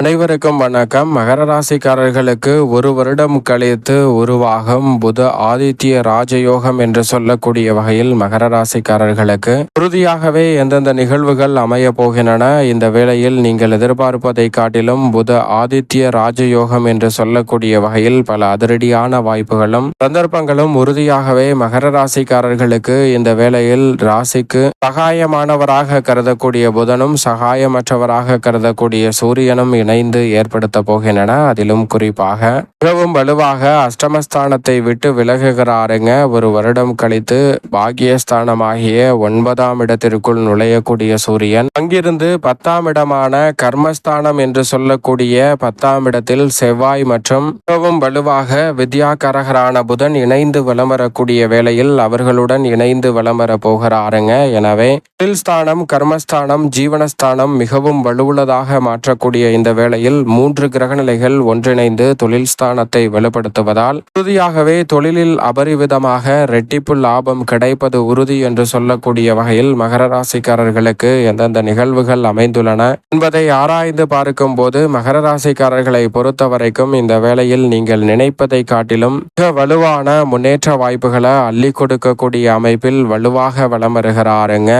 அனைவருக்கும் வணக்கம். மகர ராசிக்காரர்களுக்கு ஒரு வருடம் கழித்து உருவாகும் புத ஆதித்ய ராஜயோகம் என்று சொல்லக்கூடிய வகையில் மகர ராசிக்காரர்களுக்கு உறுதியாகவே எந்தெந்த நிகழ்வுகள் அமைய போகின்றன இந்த வேளையில் நீங்கள் எதிர்பார்ப்பதை காட்டிலும் புத ஆதித்ய ராஜயோகம் என்று சொல்லக்கூடிய வகையில் பல அதிரடியான வாய்ப்புகளும் சந்தர்ப்பங்களும் உறுதியாகவே மகர ராசிக்காரர்களுக்கு இந்த வேளையில் ராசிக்கு சகாயமானவராக கருதக்கூடிய புதனும் சகாயமற்றவராக கருதக்கூடிய சூரியனும் இணைந்து ஏற்படுத்த போகின்றன. அதிலும் குறிப்பாக மிகவும் வலுவாக அஷ்டமஸ்தானத்தை விட்டு விலகுகிறாருங்க. ஒரு வருடம் கழித்து பாகியஸ்தானமாகிய ஒன்பதாம் இடத்திற்குள் நுழையக்கூடிய சூரியன். அங்கிருந்து பத்தாம் இடமான கர்மஸ்தானம் என்று சொல்லக்கூடிய பத்தாம் இடத்தில் செவ்வாய் மற்றும் மிகவும் வலுவாக வித்யாகரகரான புதன் இணைந்து வலம் வரக்கூடிய வேளையில் அவர்களுடன் இணைந்து வலம் வர போகிறாருங்க. எனவே தொழில் ஸ்தானம் கர்மஸ்தானம் ஜீவனஸ்தானம் மிகவும் வலுவுள்ளதாக மாற்றக்கூடிய இந்த வேளையில் மூன்று கிரகநிலைகள் ஒன்றிணைந்து தொழில் ஸ்தானத்தை வெளிப்படுத்துவதால் உறுதியாகவே தொழிலில் அபரிவிதமாக ரெட்டிப்பு லாபம் கிடைப்பது உறுதி என்று சொல்லக்கூடிய வகையில் மகர ராசிக்காரர்களுக்கு எந்தெந்த நிகழ்வுகள் அமைந்துள்ளன என்பதை ஆராய்ந்து பார்க்கும் போது மகர ராசிக்காரர்களை பொறுத்தவரைக்கும் இந்த வேளையில் நீங்கள் நினைப்பதை காட்டிலும் மிக வலுவான முன்னேற்ற வாய்ப்புகளை அள்ளி கொடுக்கக்கூடிய அமைப்பில் வலுவாக வளம் வருகிறாருங்க.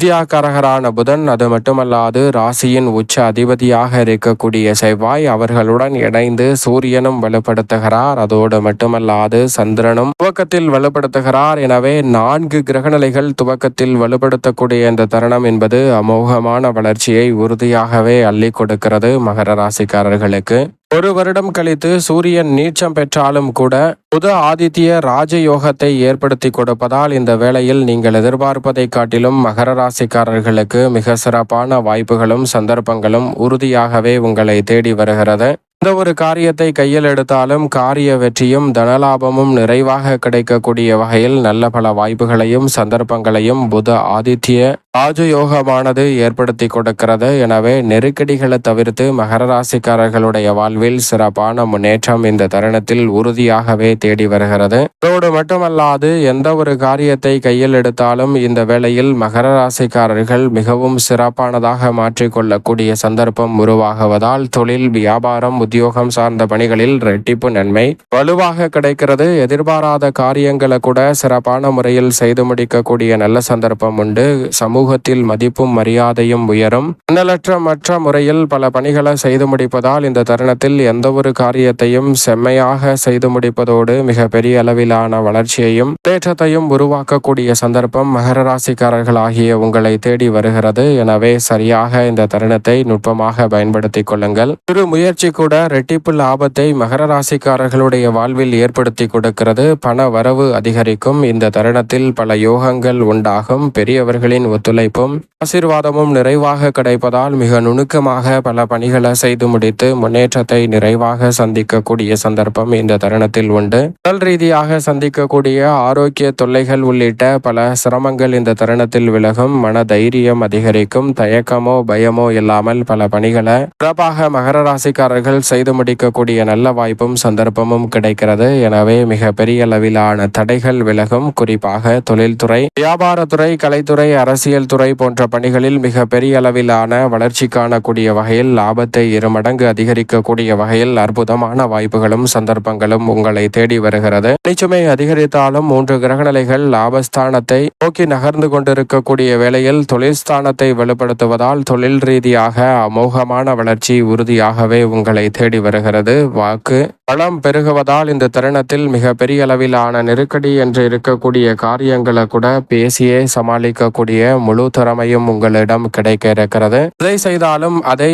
வித்யாகரகரான புதன் அது மட்டுமல்லாது ராசியின் உச்ச அதிபதியாக இருக்கக்கூடிய செவ்வாய் அவர்களுடன் இணைந்து சூரியனும் வலுப்படுத்துகிறார். அதோடு மட்டுமல்லாது சந்திரனும் துவக்கத்தில் வலுப்படுத்துகிறார். எனவே நான்கு கிரகநிலைகள் துவக்கத்தில் வலுப்படுத்தக்கூடிய இந்த தருணம் என்பது அமோகமான வளர்ச்சியை உறுதியாகவே அள்ளி கொடுக்கிறது மகர ராசிக்காரர்களுக்கு. ஒரு வருடம் கழித்து சூரியன் நீச்சம் பெற்றாலும் கூட புது ஆதித்ய ராஜயோகத்தை ஏற்படுத்தி கொடுப்பதால் இந்த வேளையில் நீங்கள் எதிர்பார்ப்பதை காட்டிலும் மகர ராசிக்காரர்களுக்கு மிக சிறப்பான வாய்ப்புகளும் சந்தர்ப்பங்களும் உறுதியாகவே உங்களை தேடி வருகிறது. எந்த ஒரு காரியத்தை கையில் எடுத்தாலும் காரிய வெற்றியும் தனலாபமும் நிறைவாக கிடைக்கக்கூடிய வகையில் நல்ல பல வாய்ப்புகளையும் சந்தர்ப்பங்களையும் புத ஆதித்ய ராஜயோகமானது ஏற்படுத்தி கொடுக்கிறது. எனவே நெருக்கடிகளை தவிர்த்து மகர ராசிக்காரர்களுடைய வாழ்வில் சிறப்பான முன்னேற்றம் இந்த தருணத்தில் உறுதியாகவே தேடி வருகிறது. அதோடு மட்டுமல்லாது எந்த ஒரு காரியத்தை கையில் எடுத்தாலும் இந்த வேளையில் மகர ராசிக்காரர்கள் மிகவும் சிறப்பானதாக மாற்றிக்கொள்ளக்கூடிய சந்தர்ப்பம் உருவாகுவதால் தொழில் வியாபாரம் உத்தியோகம் சார்ந்த பணிகளில் ரெட்டிப்பு நன்மை வலுவாக கிடைக்கிறது. எதிர்பாராத காரியங்களை கூட சிறப்பான முறையில் செய்து முடிக்கக்கூடிய நல்ல சந்தர்ப்பம் உண்டு. சமூகத்தில் மதிப்பும் மரியாதையும் உயரும். அன்னலற்ற மற்ற முறையில் பல பணிகளை செய்து முடிப்பதால் இந்த தருணத்தில் எந்த ஒரு காரியத்தையும் செம்மையாக செய்து முடிப்பதோடு மிக பெரிய அளவிலான வளர்ச்சியையும் தேற்றத்தையும் உருவாக்கக்கூடிய சந்தர்ப்பம் மகர ராசிக்காரர்கள் ஆகிய உங்களை தேடி வருகிறது. எனவே சரியாக இந்த தருணத்தை நுட்பமாக பயன்படுத்திக் கொள்ளுங்கள். சிறு முயற்சி கூட ரெட்டிப்பு லாபத்தை மகர ராசிக்காரர்களுடைய வாழ்வில் ஏற்படுத்தி கொடுக்கிறது. பண வரவு அதிகரிக்கும். இந்த தருணத்தில் பல யோகங்கள் உண்டாகும். பெரியவர்களின் ஒத்துழைப்பும் ஆசீர்வாதமும் நிறைவாக கிடைப்பதால் மிக நுணுக்கமாக பல பணிகளை செய்து முடித்து முன்னேற்றத்தை நிறைவாக சந்திக்கக்கூடிய சந்தர்ப்பம் இந்த தருணத்தில் உண்டு. உடல் ரீதியாக சந்திக்கக்கூடிய ஆரோக்கிய தொல்லைகள் உள்ளிட்ட பல சிரமங்கள் இந்த தருணத்தில் விலகும். மன தைரியம் அதிகரிக்கும். தயக்கமோ பயமோ இல்லாமல் பல பணிகளை சிறப்பாக மகர ராசிக்காரர்கள் செய்து முடிக்கக்கூடிய நல்ல வாய்ப்பும் சந்தர்ப்பமும் கிடைக்கிறது. எனவே மிக பெரிய அளவிலான தடைகள் விலகும். குறிப்பாக தொழில்துறை வியாபாரத்துறை கலைத்துறை அரசியல் துறை போன்ற பணிகளில் மிக பெரிய அளவிலான வளர்ச்சி காணக்கூடிய வகையில் லாபத்தை இருமடங்கு அதிகரிக்கக்கூடிய வகையில் அற்புதமான வாய்ப்புகளும் சந்தர்ப்பங்களும் உங்களை தேடி வருகிறது. நிச்சயமே அதிகரித்தாலும் மூன்று கிரகநிலைகள் லாபஸ்தானத்தை நோக்கி நகர்ந்து கொண்டிருக்கக்கூடிய வேளையில் தொழில் ஸ்தானத்தை வலுப்படுத்துவதால் தொழில் ரீதியாக அமோகமான வளர்ச்சி உறுதியாகவே உங்களை தேடி வருகிறது. வாக்கு பலம் பெருகுவதால் இந்த தருணத்தில் மிக பெரிய அளவிலான நெருக்கடி என்று இருக்கக்கூடிய காரியங்களை கூட பேசியே சமாளிக்கக்கூடிய முழு திறமையும் உங்களிடம் கிடைக்க இருக்கிறது. எதை செய்தாலும் அதை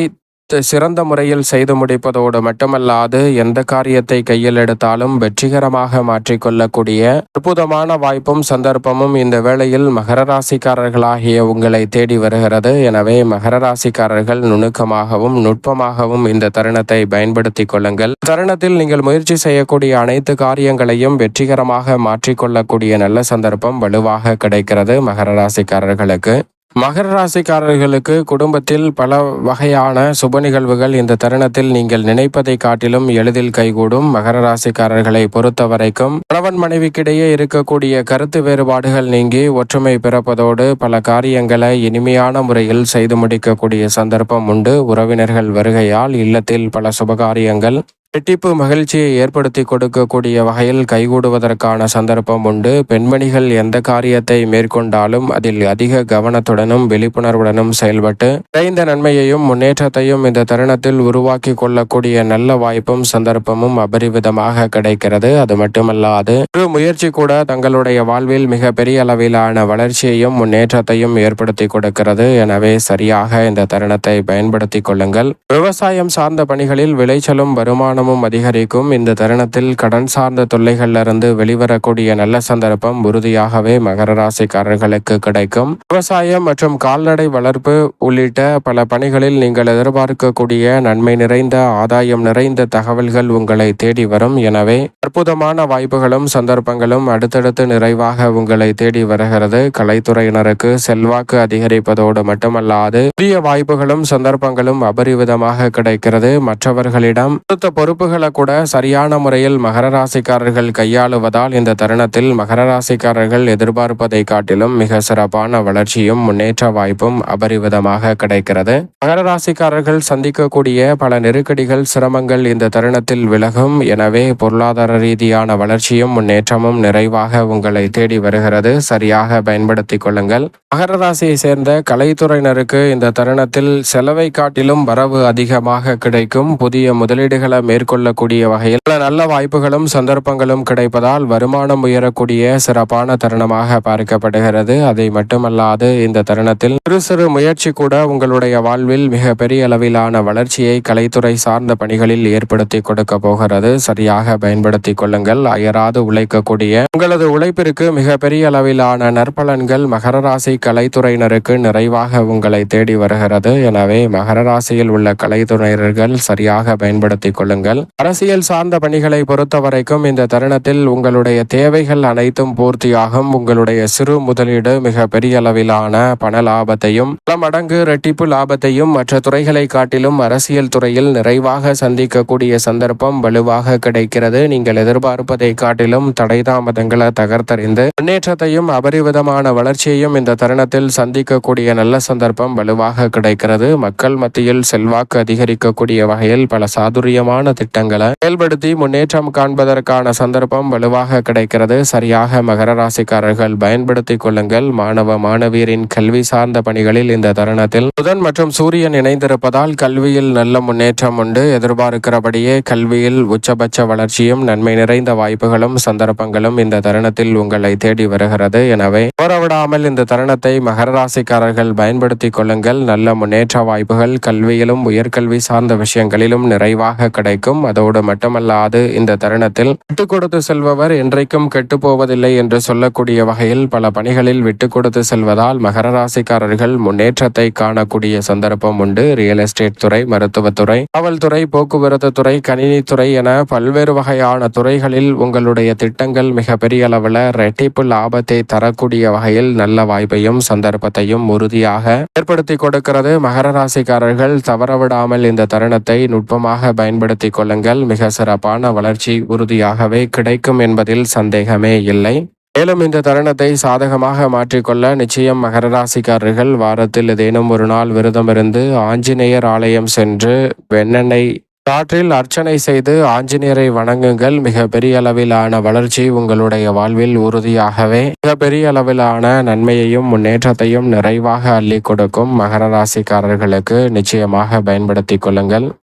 சிறந்த முறையில் செய்து முடிப்பதோடு மட்டுமல்லாது எந்த காரியத்தை கையில் எடுத்தாலும் வெற்றிகரமாக மாற்றிக்கொள்ளக்கூடிய அற்புதமான வாய்ப்பும் சந்தர்ப்பமும் இந்த வேளையில் மகர ராசிக்காரர்களாகிய உங்களை தேடி வருகிறது. எனவே மகர ராசிக்காரர்கள் நுணுக்கமாகவும் நுட்பமாகவும் இந்த தருணத்தை பயன்படுத்திக் கொள்ளுங்கள். தருணத்தில் நீங்கள் முயற்சி செய்யக்கூடிய அனைத்து காரியங்களையும் வெற்றிகரமாக மாற்றிக்கொள்ளக்கூடிய நல்ல சந்தர்ப்பம் வலுவாக கிடைக்கிறது மகர ராசிக்காரர்களுக்கு. மகர ராசிக்காரர்களுக்கு குடும்பத்தில் பல வகையான சுப நிகழ்வுகள் இந்த தருணத்தில் நீங்கள் நினைப்பதை காட்டிலும் எளிதில் கைகூடும் மகர ராசிக்காரர்களை பொறுத்த வரைக்கும் கணவன் மனைவிக்கிடையே இருக்கக்கூடிய கருத்து வேறுபாடுகள் நீங்கி ஒற்றுமை பிறப்பதோடு பல காரியங்களை இனிமையான முறையில் செய்து முடிக்கக்கூடிய சந்தர்ப்பம் உண்டு. உறவினர்கள் வருகையால் இல்லத்தில் பல சுபகாரியங்கள் இரட்டிப்பு மகிழ்ச்சியை ஏற்படுத்தி கொடுக்கக்கூடிய வகையில் கைகூடுவதற்கான சந்தர்ப்பம் உண்டு. பெண்மணிகள் எந்த காரியத்தை மேற்கொண்டாலும் அதில் அதிக கவனத்துடனும் விழிப்புணர்வுடனும் செயல்பட்டு குறைந்த நன்மையையும் முன்னேற்றத்தையும் இந்த தருணத்தில் உருவாக்கி கொள்ளக்கூடிய நல்ல வாய்ப்பும் சந்தர்ப்பமும் அபரிவிதமாக கிடைக்கிறது. அது மட்டுமல்லாது ஒரு முயற்சி கூட தங்களுடைய வாழ்வில் மிக பெரிய அளவிலான வளர்ச்சியையும் முன்னேற்றத்தையும் ஏற்படுத்தி கொடுக்கிறது. எனவே சரியாக இந்த தருணத்தை பயன்படுத்திக் கொள்ளுங்கள். விவசாயம் சார்ந்த பணிகளில் விளைச்சலும் வருமானம் வருமானமும் அதிகரிக்கும். இந்த தருணத்தில் கடன் சார்ந்த தொல்லைகளிலிருந்து வெளிவரக்கூடிய நல்ல சந்தர்ப்பம் உறுதியாகவே மகர ராசிக்காரர்களுக்கு கிடைக்கும். விவசாயம் மற்றும் கால்நடை வளர்ப்பு உள்ளிட்ட பல பணிகளில் நீங்கள் எதிர்பார்க்கக்கூடிய நன்மை நிறைந்த ஆதாயம் நிறைந்த தகவல்கள் உங்களை தேடி வரும். எனவே அற்புதமான வாய்ப்புகளும் சந்தர்ப்பங்களும் அடுத்தடுத்து நிறைவாக உங்களை தேடி வருகிறது. கலைத்துறையினருக்கு செல்வாக்கு அதிகரிப்பதோடு மட்டுமல்லாது புதிய வாய்ப்புகளும் சந்தர்ப்பங்களும் அபரிவிதமாக கிடைக்கிறது. மற்றவர்களிடம் கொடுத்த பொறுப்புகளை கூட சரியான முறையில் மகர ராசிக்காரர்கள் கையாளுவதால் இந்த தருணத்தில் மகர ராசிக்காரர்கள் எதிர்பார்ப்பதை காட்டிலும் மிக சிறப்பான வளர்ச்சியும் முன்னேற்ற வாய்ப்பும் அபரிவிதமாக கிடைக்கிறது. மகர ராசிக்காரர்கள் சந்திக்கக்கூடிய பல நெருக்கடிகள் சிரமங்கள் இந்த தருணத்தில் விலகும். எனவே பொருளாதார ரீதியான வளர்ச்சியும் முன்னேற்றமும் நிறைவாக உங்களை தேடி வருகிறது. சரியாக பயன்படுத்திக் கொள்ளுங்கள். மகர ராசியை சேர்ந்த கலைத்துறையினருக்கு இந்த தருணத்தில் செலவை காட்டிலும் வரவு அதிகமாக கிடைக்கும். புதிய முதலீடுகளை மேற்கொள்ளக்கூடிய வகையில் பல நல்ல வாய்ப்புகளும் சந்தர்ப்பங்களும் கிடைப்பதால் வருமானம் உயரக்கூடிய சிறப்பான தருணமாக பார்க்கப்படுகிறது. அதை மட்டுமல்லாது இந்த தருணத்தில் சிறு சிறு முயற்சி கூட உங்களுடைய வாழ்வில் மிக பெரிய அளவிலான வளர்ச்சியை கலைத்துறை சார்ந்த பணிகளில் ஏற்படுத்தி கொடுக்க போகிறது. சரியாக பயன்படுத்திக் கொள்ளுங்கள். அயராது உழைக்கக்கூடிய உங்களது உழைப்பிற்கு மிக பெரிய அளவிலான நற்பலன்கள் மகர ராசி கலைத்துறையினருக்கு நிறைவாக உங்களை தேடி வருகிறது. எனவே மகர ராசியில் உள்ள கலைத்துறையினர்கள் சரியாக பயன்படுத்திக் கொள்ளுங்கள். அரசியல் சார்ந்த பணிகளை பொறுத்த வரைக்கும் இந்த தருணத்தில் உங்களுடைய தேவைகள் அனைத்தும் பூர்த்தியாகும். உங்களுடைய சிறு முதலீடு மிக பெரிய அளவிலான பண லாபத்தையும் பல மடங்கு ரெட்டிப்பு லாபத்தையும் மற்ற துறைகளை காட்டிலும் அரசியல் துறையில் நிறைவாக சந்திக்கக்கூடிய சந்தர்ப்பம் வலுவாக கிடைக்கிறது. நீங்கள் எதிர்பார்ப்பதை காட்டிலும் தடை தாமதங்களை தகர்த்தறிந்து முன்னேற்றத்தையும் அபரிவிதமான வளர்ச்சியையும் இந்த தருணத்தில் சந்திக்கக்கூடிய நல்ல சந்தர்ப்பம் வலுவாக கிடைக்கிறது. மக்கள் மத்தியில் செல்வாக்கு அதிகரிக்கக்கூடிய வகையில் பல சாதுரியமான திட்டங்களை செயல்படுத்தி முன்னேற்றம் காண்பதற்கான சந்தர்ப்பம் வலுவாக கிடைக்கிறது. சரியாக மகர ராசிக்காரர்கள் பயன்படுத்திக் கொள்ளுங்கள். மாணவ மாணவியரின் கல்வி சார்ந்த பணிகளில் இந்த தருணத்தில் புதன் மற்றும் சூரியன் இணைந்திருப்பதால் கல்வியில் நல்ல முன்னேற்றம் உண்டு. எதிர்பார்க்கிறபடியே கல்வியில் உச்சபட்ச வளர்ச்சியும் நன்மை நிறைந்த வாய்ப்புகளும் சந்தர்ப்பங்களும் இந்த தருணத்தில் உங்களை தேடி வருகிறது. எனவே போரவிடாமல் இந்த தருணத்தை மகர ராசிக்காரர்கள் பயன்படுத்திக் கொள்ளுங்கள். நல்ல முன்னேற்ற வாய்ப்புகள் கல்வியிலும் உயர்கல்வி சார்ந்த விஷயங்களிலும் நிறைவாக கிடைக்கும். அதோடு மட்டுமல்லாது இந்த தருணத்தில் விட்டு கொடுத்து செல்பவர் என்றைக்கும் கெட்டு போவதில்லை என்று சொல்லக்கூடிய வகையில் பல பணிகளில் விட்டு கொடுத்து செல்வதால் மகர ராசிக்காரர்கள் முன்னேற்றத்தை காணக்கூடிய சந்தர்ப்பம் உண்டு. ரியல் எஸ்டேட் துறை மருத்துவத்துறை காவல்துறை போக்குவரத்து துறை கணினித்துறை என பல்வேறு வகையான துறைகளில் உங்களுடைய திட்டங்கள் மிக பெரிய அளவில் ரெட்டிப்பு லாபத்தை தரக்கூடிய வகையில் நல்ல வாய்ப்பையும் சந்தர்ப்பத்தையும் உறுதியாக ஏற்படுத்தி கொடுக்கிறது. மகர ராசிக்காரர்கள் தவறவிடாமல் இந்த தருணத்தை நுட்பமாக பயன்படுத்தி கொள்ளுங்கள். மிக சிறப்பான வளர்ச்சி உறுதியாகவே கிடைக்கும் என்பதில் சந்தேகமே இல்லை. மேலும் இந்த தருணத்தை சாதகமாக மாற்றிக்கொள்ள நிச்சயம் மகர ராசிக்காரர்கள் வாரத்தில் ஏதேனும் ஒரு நாள் விரதமிருந்து ஆஞ்சநேயர் ஆலயம் சென்று வெண்ணெண்ணெய் காற்றில் அர்ச்சனை செய்து ஆஞ்சநேயரை வணங்குங்கள். மிக பெரிய அளவிலான வளர்ச்சி உங்களுடைய வாழ்வில் உறுதியாகவே மிக பெரிய அளவிலான நன்மையையும் முன்னேற்றத்தையும் நிறைவாக அள்ளி கொடுக்கும் மகர ராசிக்காரர்களுக்கு நிச்சயமாக பயன்படுத்திக் கொள்ளுங்கள்.